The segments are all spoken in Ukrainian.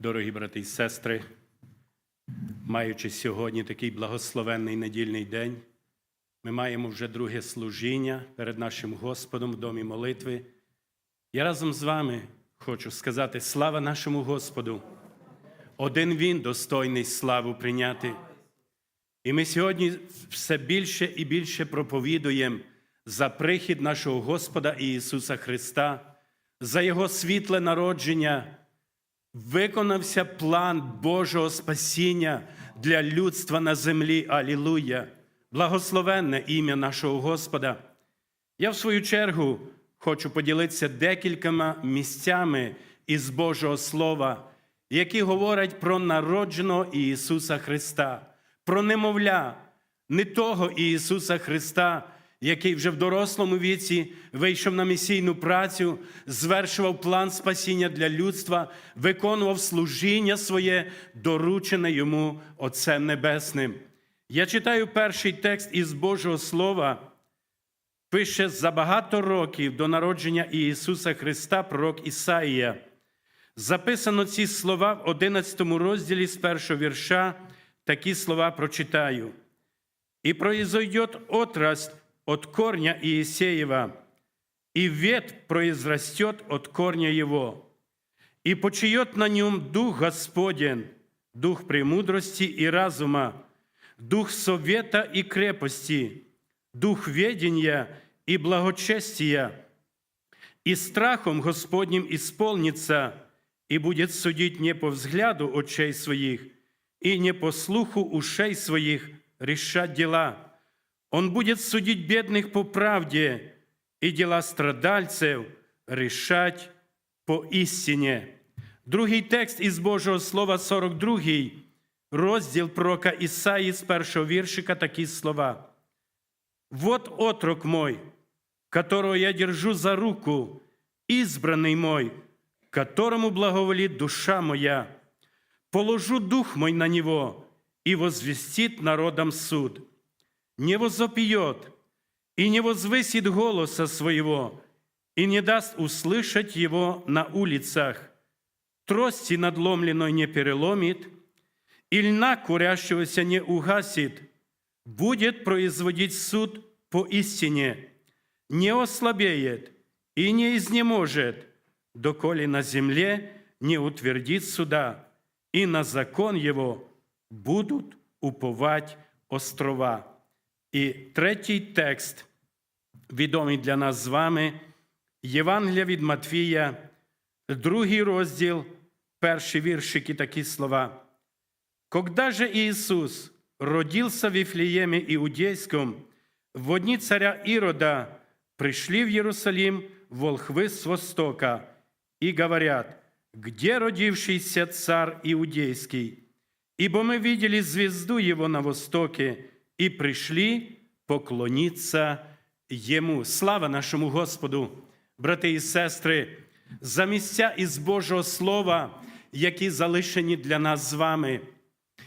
Дорогі брати і сестри, маючи сьогодні такий благословенний недільний день, ми маємо вже друге служіння перед нашим Господом в домі молитви. Я разом з вами хочу сказати слава нашому Господу. Один Він достойний славу прийняти. І ми сьогодні все більше і більше проповідуємо за прихід нашого Господа Ісуса Христа, за Його світле народження. Виконався план Божого спасіння для людства на землі. Алілуя! Благословенне ім'я нашого Господа. Я, в свою чергу, хочу поділитися декількома місцями із Божого Слова, які говорять про народженого Ісуса Христа, про немовля, не того Ісуса Христа, який вже в дорослому віці вийшов на місійну працю, звершував план спасіння для людства, виконував служіння своє, доручене йому Отцем Небесним. Я читаю перший текст із Божого Слова. Пише за багато років до народження Ісуса Христа пророк Ісаїя. Записано ці слова в 11 розділі з першого вірша. Такі слова прочитаю. «И произойдет отрасль от корня Иисеева, и ветвь произрастет от корня его, и почиет на нем Дух Господень, Дух премудрости и разума, Дух совета и крепости, Дух ведения и благочестия, и страхом Господним исполнится, и будет судить не по взгляду очей своих, и не по слуху ушей своих решать дела. Он будет судить бедных по правде, и дела страдальцев решать по істині. Другий текст із Божого Слова, 42, розділ пророка Ісаї з першого віршика, такі слова. «Вот отрок мой, которого я держу за руку, избранный мой, которому благоволит душа моя. Положу дух мой на него, и возвестит народам суд. Не возопьет, и не возвысит голоса своего, и не даст услышать его на улицах. Трости надломленной не переломит, и льна курящегося не угасит, будет производить суд по истине, не ослабеет и не изнеможет, доколе на земле не утвердит суда, и на закон его будуть уповать острова. І третій текст, відомий для нас з вами, Євангелія від Матвія, другий розділ, перший віршик такі слова. Когда же Иисус родился в Вифлееме Иудейском, в дни царя Ирода пришли в Иерусалим волхвы с востока и говорят, где родившийся царь Иудейский? Ибо мы видели звезду его на востоке и пришли поклониться Ему. Слава нашому Господу, брати і сестри, за місця із Божого Слова, які залишені для нас з вами.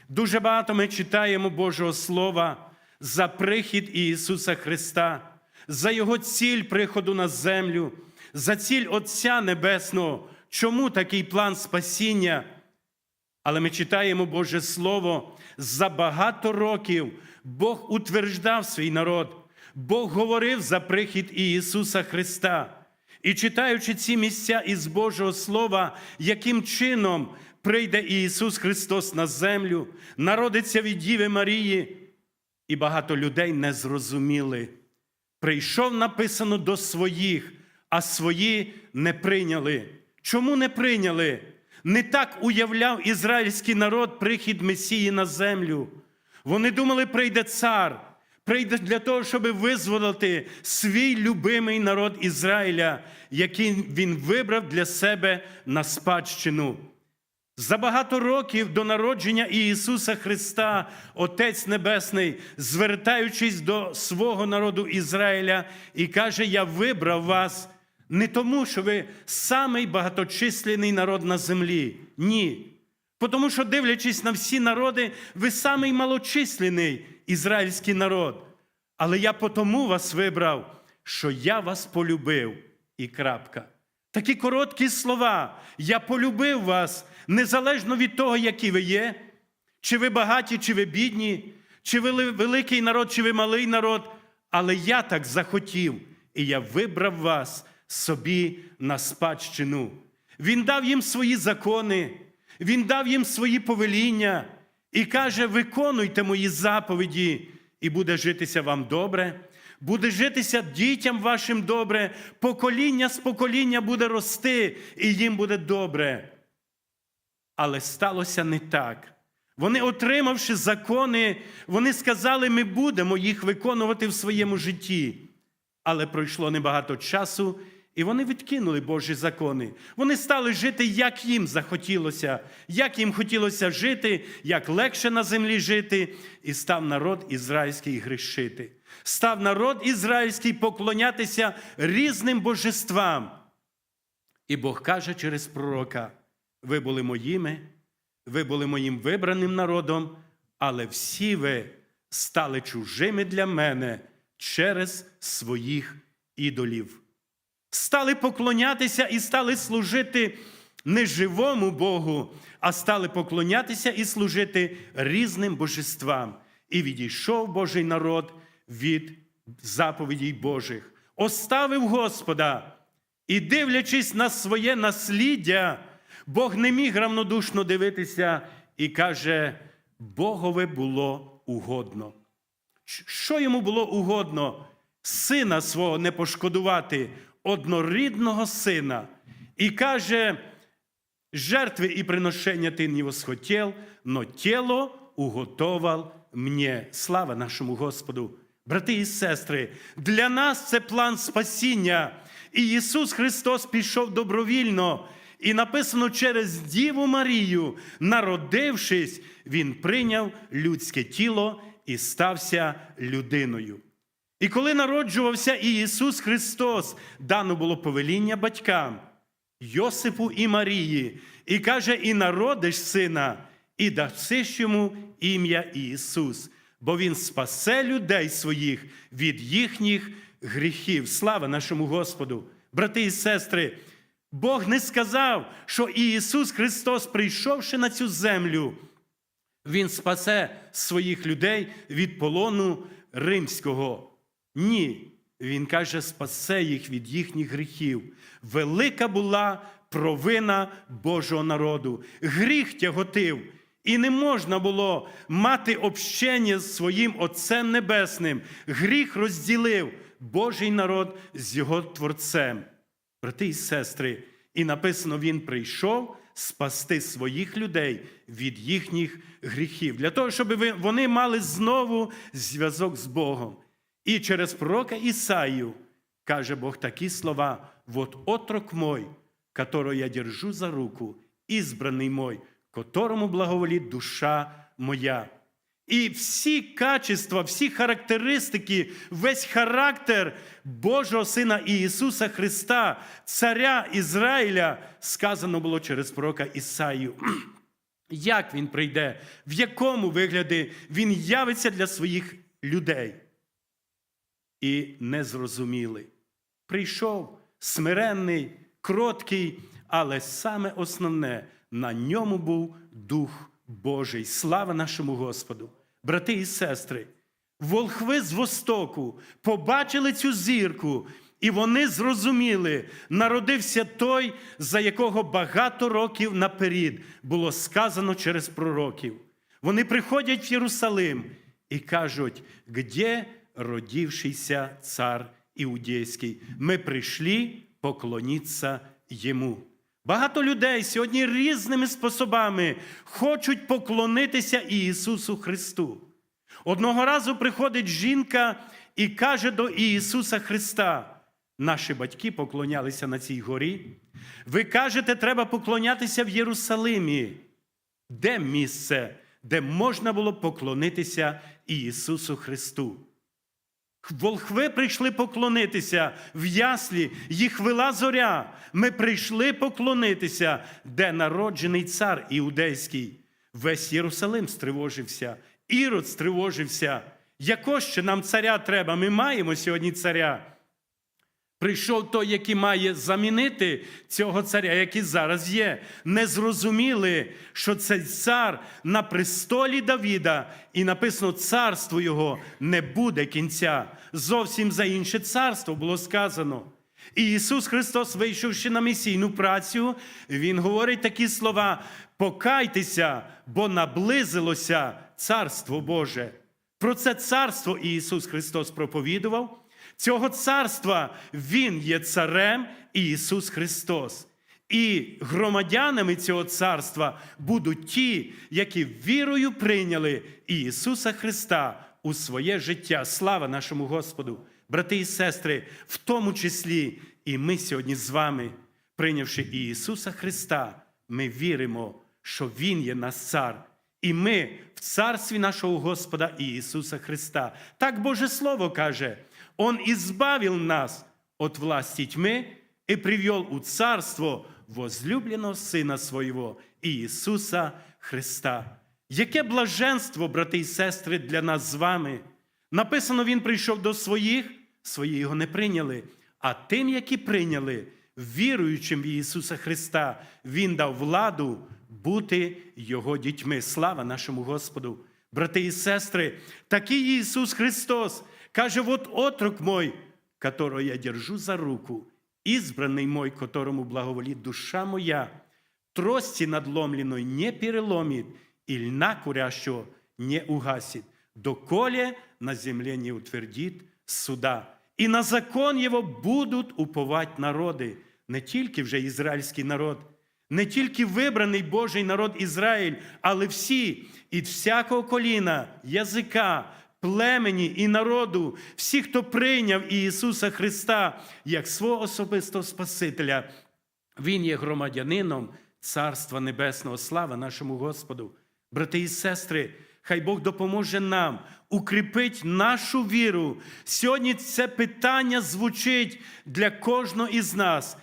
Дуже багато ми читаємо Божого Слова за прихід Ісуса Христа, за Його ціль приходу на землю, за ціль Отця Небесного. Чому такий план спасіння? Але ми читаємо Боже Слово за багато років Бог утверждав свій народ, Бог говорив за прихід Ісуса Христа. І читаючи ці місця із Божого Слова, яким чином прийде Ісус Христос на землю, народиться від Діви Марії, і багато людей не зрозуміли. Прийшов написано до своїх, а свої не прийняли. Чому не прийняли? Не так уявляв ізраїльський народ прихід Месії на землю. Вони думали, прийде цар, прийде для того, щоб визволити свій любимий народ Ізраїля, який він вибрав для себе на спадщину. За багато років до народження Ісуса Христа, Отець Небесний, звертаючись до свого народу Ізраїля, і каже: Я вибрав вас не тому, що ви самий багаточисленний народ на землі. Ні. Тому що, дивлячись на всі народи, ви самий малочисленний ізраїльський народ. Але я потому вас вибрав, що я вас полюбив. І крапка. Такі короткі слова. Я полюбив вас, незалежно від того, які ви є, чи ви багаті, чи ви бідні, чи ви великий народ, чи ви малий народ. Але я так захотів, і я вибрав вас собі на спадщину. Він дав їм свої закони, він дав їм свої повеління і каже: виконуйте мої заповіді, і буде житися вам добре, буде житися дітям вашим добре, покоління з покоління буде рости, і їм буде добре. Але сталося не так. Вони, отримавши закони, вони сказали, ми будемо їх виконувати в своєму житті. Але пройшло небагато часу, і вони відкинули Божі закони. Вони стали жити, як їм захотілося, як їм хотілося жити, як легше на землі жити, і став народ ізраїльський грішити. Став народ ізраїльський поклонятися різним божествам. І Бог каже через пророка: ви були моїми, ви були моїм вибраним народом, але всі ви стали чужими для мене через своїх ідолів. Стали поклонятися і стали служити не живому Богу, а стали поклонятися і служити різним божествам. І відійшов Божий народ від заповідей Божих, оставив Господа. І дивлячись на своє насліддя, Бог не міг равнодушно дивитися і каже: Богове було угодно. Що йому було угодно? Сина свого не пошкодувати, однорідного сина. І каже, жертви і приношення ти не восхотел, но тіло уготовал мені. Слава нашому Господу! Брати і сестри, для нас це план спасіння. І Ісус Христос пішов добровільно. І написано через Діву Марію, народившись, Він прийняв людське тіло і стався людиною. І коли народжувався і Ісус Христос, дано було повеління батькам, Йосипу і Марії, і каже: і народиш сина, і дасиш йому ім'я Ісус, бо Він спасе людей своїх від їхніх гріхів. Слава нашому Господу! Брати і сестри, Бог не сказав, що Ісус Христос, прийшовши на цю землю, він спасе своїх людей від полону римського. Ні. Він каже, спасе їх від їхніх гріхів. Велика була провина Божого народу. Гріх тяготив. І не можна було мати общення з своїм Отцем Небесним. Гріх розділив Божий народ з його Творцем. Брати і сестри, і написано, Він прийшов спасти своїх людей від їхніх гріхів, для того, щоб вони мали знову зв'язок з Богом. І через пророка Ісаю каже Бог такі слова: «Вот отрок мой, которого я держу за руку, избранный мой, которому благоволит душа моя». І всі качества, всі характеристики, весь характер Божого Сина Ісуса Христа, Царя Ізраїля, сказано було через пророка Ісаю. Як він прийде, в якому вигляді він явиться для своїх людей? І незрозумілий. Прийшов смиренний, кроткий, але саме основне на ньому був Дух Божий. Слава нашому Господу! Брати і сестри, волхви з Востоку побачили цю зірку, і вони зрозуміли, народився той, за якого багато років наперед було сказано через пророків. Вони приходять в Єрусалим і кажуть, де родившийся цар Іудейський. Ми прийшли поклонитися йому. Багато людей сьогодні різними способами хочуть поклонитися Ісусу Христу. Одного разу приходить жінка і каже до Ісуса Христа: наші батьки поклонялися на цій горі. Ви кажете, треба поклонятися в Єрусалимі. Де місце, де можна було поклонитися Ісусу Христу? Волхви прийшли поклонитися в яслі, їх вела зоря. Ми прийшли поклонитися, де народжений цар іудейський. Весь Єрусалим стривожився, Ірод стривожився. Яко ще нам царя треба? Ми маємо сьогодні царя. Прийшов той, який має замінити цього царя, який зараз є. Не зрозуміли, що цей цар на престолі Давіда, і написано, царство його не буде кінця. Зовсім за інше царство було сказано. І Ісус Христос, вийшовши на місійну працю, Він говорить такі слова: покайтеся, бо наблизилося Царство Боже. Про це царство Ісус Христос проповідував. Цього царства Він є царем Ісус Христос. І громадянами цього царства будуть ті, які вірою прийняли Ісуса Христа у своє життя. Слава нашому Господу! Брати і сестри, в тому числі і ми сьогодні з вами, прийнявши Ісуса Христа, ми віримо, що Він є наш цар. І ми в царстві нашого Господа Ісуса Христа. Так Боже Слово каже, Он избавил нас от власти тьмы и привел у царство возлюбленого Сина Своєго Ісуса Христа. Яке блаженство, брати і сестри, для нас з вами. Написано, Він прийшов до своїх, свої його не прийняли. А тим, які прийняли, віруючим в Ісуса Христа, Він дав владу бути Його дітьми. Слава нашому Господу! Брати і сестри, такий Ісус Христос каже: вот отрок мой, которого я держу за руку, избранный мой, которому благоволит душа моя, трости надломленной не переломит, и льна курящего не угасит, доколе на земле не утвердит суда. І на закон його будуть уповать народи, не тільки вже ізраїльський народ, не тільки вибраний Божий народ Ізраїль, але всі, від всякого коліна, язика, племені і народу, всі, хто прийняв Ісуса Христа як свого особистого Спасителя, Він є громадянином Царства Небесного. Слава нашому Господу. Брати і сестри, хай Бог допоможе нам укріпить нашу віру. Сьогодні це питання звучить для кожного із нас,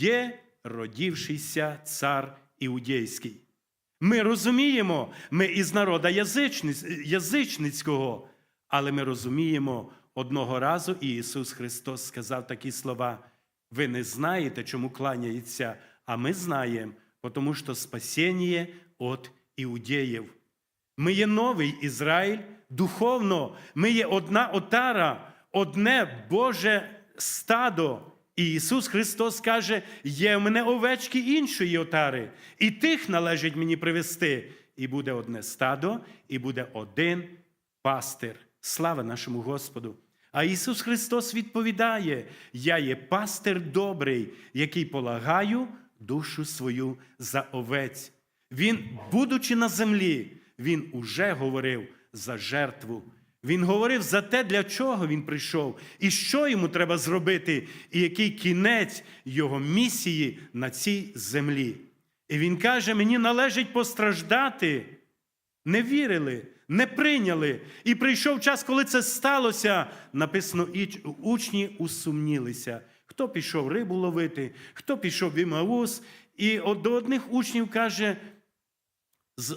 де родившийся цар іудейський. Ми розуміємо, ми із народа язичниць- язичницького, але ми розуміємо, одного разу Ісус Христос сказав такі слова: ви не знаєте, чому кланяється, а ми знаємо, тому що спасіння від іудеїв. Ми є новий Ізраїль духовно, ми є одна отара, одне Боже стадо. І Ісус Христос каже: є в мене овечки іншої отари, і тих належить мені привести. І буде одне стадо, і буде один пастир. Слава нашому Господу! А Ісус Христос відповідає: Я є пастир добрий, який полагаю душу свою за овець. Він, будучи на землі, він уже говорив за жертву. Він говорив за те, для чого він прийшов, і що йому треба зробити, і який кінець його місії на цій землі. І він каже: мені належить постраждати. Не вірили, не прийняли. І прийшов час, коли це сталося. Написано, і учні усумнілися. Хто пішов рибу ловити, хто пішов в Імаус, і до одних учнів каже,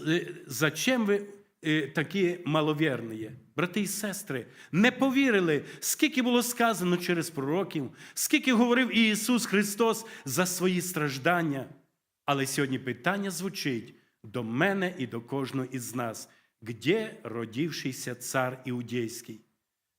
е, зачем ви е, такі маловірні? Брати і сестри, не повірили, скільки було сказано через пророків, скільки говорив Ісус Христос за свої страждання. Але сьогодні питання звучить до мене і до кожного із нас, де родившийся цар іудейський?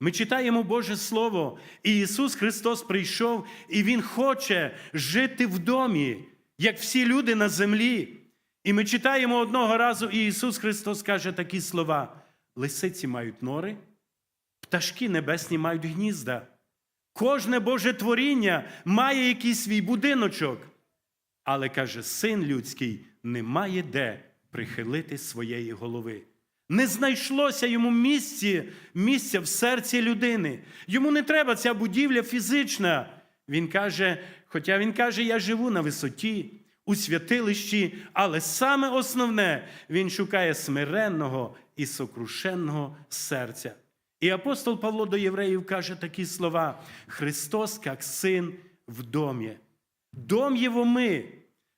Ми читаємо Боже Слово, і Ісус Христос прийшов, і Він хоче жити в домі, як всі люди на землі. І ми читаємо одного разу, і Ісус Христос каже такі слова: лисиці мають нори, пташки небесні мають гнізда. Кожне Боже творіння має якийсь свій будиночок. Але каже, син людський не має де прихилити своєї голови. Не знайшлося йому місці, місця в серці людини. Йому не треба ця будівля фізична. Він каже, хоча він каже, я живу на висоті, у святилищі, але саме основне, він шукає смиренного і сокрушенного серця. І апостол Павло до євреїв каже такі слова: Христос, як син в домі. Дом Його ми.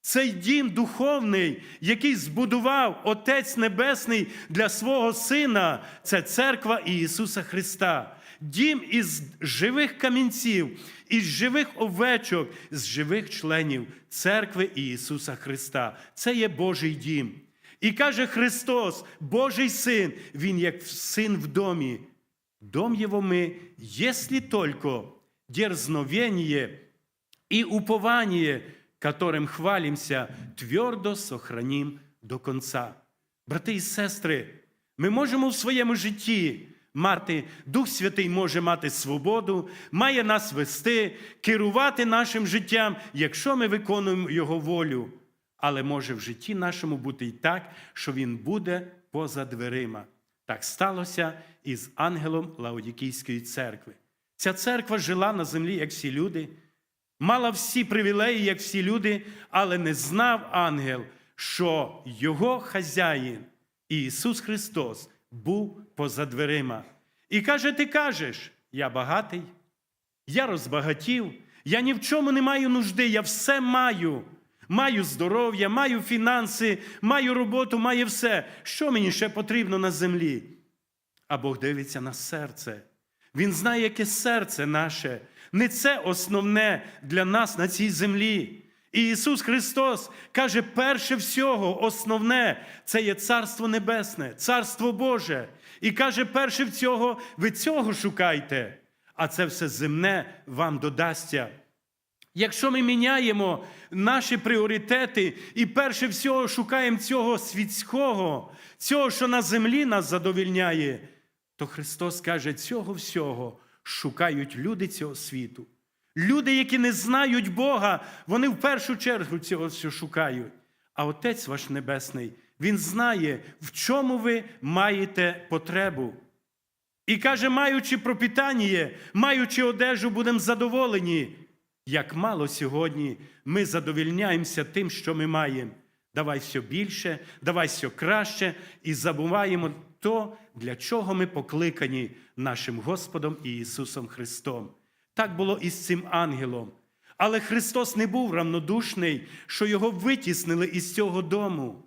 Цей дім духовний, який збудував Отець Небесний для свого Сина, це церква Ісуса Христа. Дім із живих камінців, із живих овечок, з живих членів церкви Ісуса Христа. Це є Божий дім. І каже Христос, Божий Син, Він як син в домі. Дом Его мы, если только дерзновение и упование, которым хвалимся, твердо сохраним до конца. Брати і сестри, ми можемо в своєму житті мати, Дух Святий може мати свободу, має нас вести, керувати нашим життям, якщо ми виконуємо Його волю. Але може в житті нашому бути і так, що Він буде поза дверима. Так сталося і з ангелом Лаодікійської церкви. Ця церква жила на землі, як всі люди, мала всі привілеї, як всі люди, але не знав ангел, що його хазяїн, Ісус Христос, був поза дверима. І каже: Ти кажеш, я багатий, я розбагатів, я ні в чому не маю нужди, я все маю. Маю здоров'я, маю фінанси, маю роботу, маю все. Що мені ще потрібно на землі? А Бог дивиться на серце. Він знає, яке серце наше. Не це основне для нас на цій землі. І Ісус Христос каже, перше всього, основне це є Царство Небесне, Царство Боже. І каже, перше всього, ви цього шукайте, а це все земне вам додасться. Якщо ми міняємо наші пріоритети і перше всього шукаємо цього світського, цього, що на землі нас задовільняє, то Христос каже, цього всього шукають люди цього світу. Люди, які не знають Бога, вони в першу чергу цього все шукають. А Отець ваш Небесний, Він знає, в чому ви маєте потребу. І каже, маючи пропитання, маючи одежу, будемо задоволені. Як мало сьогодні ми задовільняємося тим, що ми маємо. Давай все більше, давай все краще, і забуваємо то, для чого ми покликані нашим Господом Ісусом Христом. Так було і з цим ангелом. Але Христос не був равнодушний, що його витіснили із цього дому.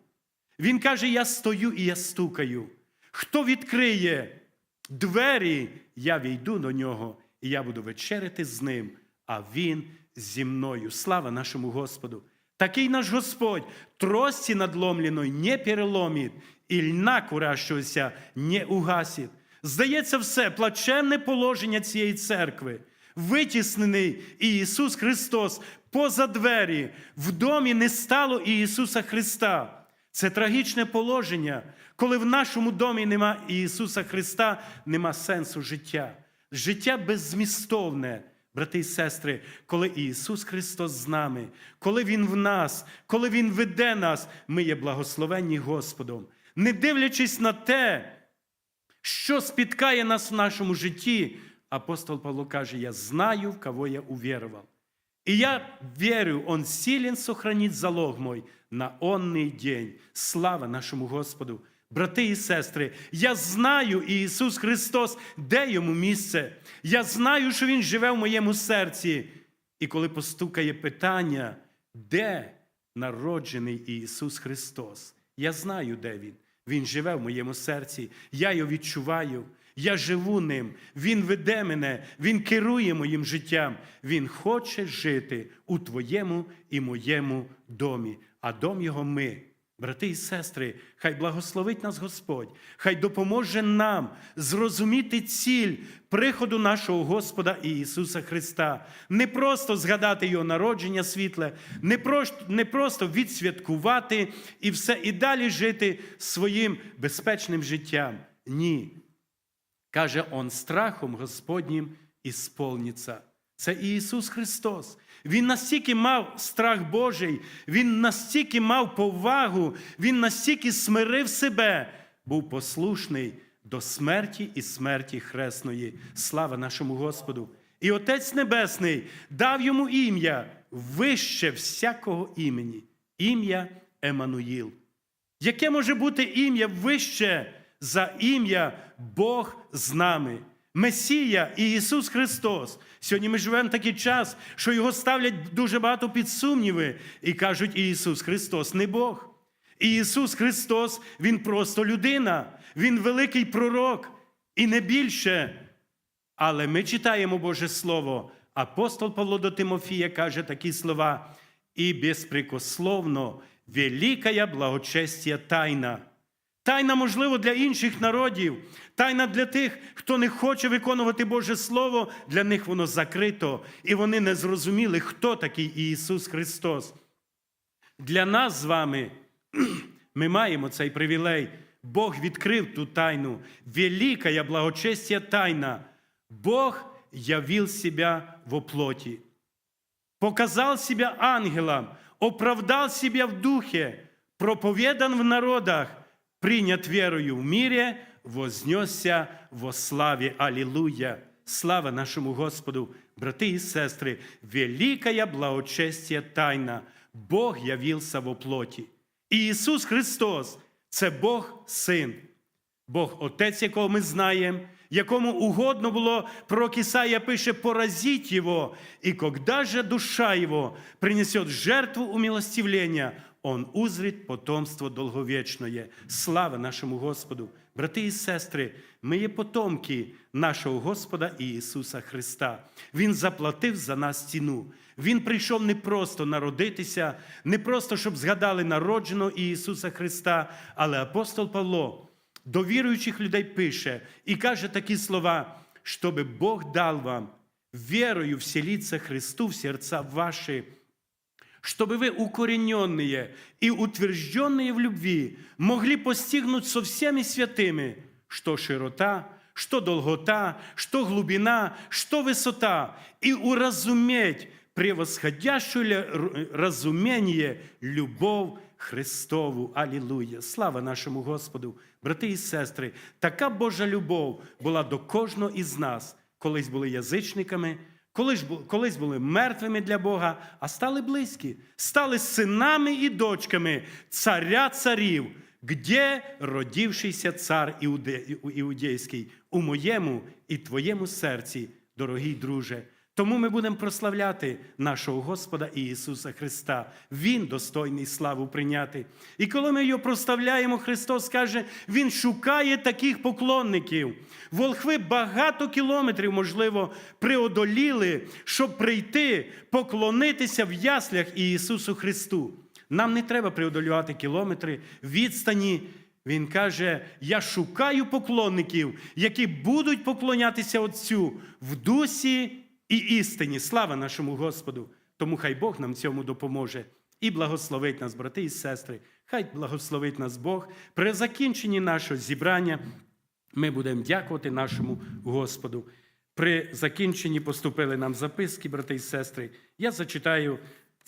Він каже: Я стою і я стукаю. Хто відкриє двері, я війду до нього, і я буду вечеряти з ним, а він зі мною. Слава нашому Господу! Такий наш Господь трості надломленої не переломить, і льна курящогося не угасить. Здається, все плачевне положення цієї церкви. Витіснений Ісус Христос поза двері, в домі не стало Ісуса Христа. Це трагічне положення, коли в нашому домі нема Ісуса Христа, нема сенсу життя. Життя беззмістовне, брати і сестри, коли Ісус Христос з нами, коли Він в нас, коли Він веде нас, ми є благословенні Господом. Не дивлячись на те, що спіткає нас в нашому житті, апостол Павло каже: Я знаю, в кого я увірував. И я верю, Он силен сохранить залог мой на онний день. Слава нашому Господу! Брати і сестри, я знаю Ісус Христос, де йому місце. Я знаю, що Він живе в моєму серці. І коли постукає питання, де народжений Ісус Христос, я знаю, де Він. Він живе в моєму серці. Я його відчуваю. Я живу ним, Він веде мене, Він керує моїм життям. Він хоче жити у твоєму і моєму домі, а дом його ми. Брати і сестри, хай благословить нас Господь, хай допоможе нам зрозуміти ціль приходу нашого Господа Ісуса Христа. Не просто згадати Його народження світле, не просто, не просто відсвяткувати і все і далі жити своїм безпечним життям. Ні. Каже, Он страхом Господнім ісполніться. Це Ісус Христос. Він настільки мав страх Божий, Він настільки мав повагу, Він настільки смирив себе, був послушний до смерті і смерті хресної. Слава нашому Господу! І Отець Небесний дав йому ім'я вище всякого імені, ім'я Еммануїл. Яке може бути ім'я вище за ім'я Бог з нами? Месія і Ісус Христос. Сьогодні ми живемо в такий час, що його ставлять дуже багато під сумніви і кажуть, Ісус Христос не Бог. І Ісус Христос, Він просто людина, Він великий пророк і не більше. Але ми читаємо Боже Слово. Апостол Павло до Тимофія каже такі слова: і безпрекословно великая благочестя тайна. Тайна, можливо, для інших народів, тайна для тих, хто не хоче виконувати Боже Слово, для них воно закрито, і вони не зрозуміли, хто такий Ісус Христос. Для нас з вами ми маємо цей привілей. Бог відкрив ту тайну. Великая благочестя тайна. Бог явил себя во плоти. Показал себя ангелом, оправдал себя в духе, проповедан в народах, принят верою в мире, вознесся во славе. Аллилуйя! Слава нашому Господу, брати і сестри, великая благочестя тайна. Бог явився во плоті. І Ісус Христос це Бог Син. Бог Отець, якого ми знаємо, якому угодно було, пророк Исаия пише, поразить его, и когда же душа его принесет жертву умилостивления, он узрит потомство долговечное. Слава нашому Господу! Брати і сестри, ми є потомки нашого Господа Ісуса Христа. Він заплатив за нас ціну. Він прийшов не просто народитися, не просто, щоб згадали народженого Ісуса Христа, але апостол Павло до віруючих людей пише і каже такі слова, щоб Бог дав вам верою вселиться Христу в сердца ваши, чтобы вы, укорененные и утвержденные в любви, могли постигнуть со всеми святыми, что широта, что долгота, что глубина, что высота, и уразуметь превосходящее разумение любовь Христову. Алілуя! Слава нашому Господу! Брати і сестри, така Божа любов була до кожного із нас, колись були язичниками, колись, бу- колись були мертвими для Бога, а стали близькі, стали синами і дочками царя царів, где родившийся цар іуде, іудейський, у моєму і твоєму серці, дорогий друже. Тому ми будемо прославляти нашого Господа Ісуса Христа. Він достойний славу прийняти. І коли ми його прославляємо, Христос каже, Він шукає таких поклонників. Волхви багато кілометрів, можливо, преодоліли, щоб прийти, поклонитися в яслях Ісусу Христу. Нам не треба преодолювати кілометри, відстані. Він каже: Я шукаю поклонників, які будуть поклонятися Отцю в дусі і істині. Слава нашому Господу! Тому хай Бог нам цьому допоможе і благословить нас, брати і сестри. Хай благословить нас Бог. При закінченні нашого зібрання ми будемо дякувати нашому Господу. При закінченні поступили нам записки, брати і сестри. Я зачитаю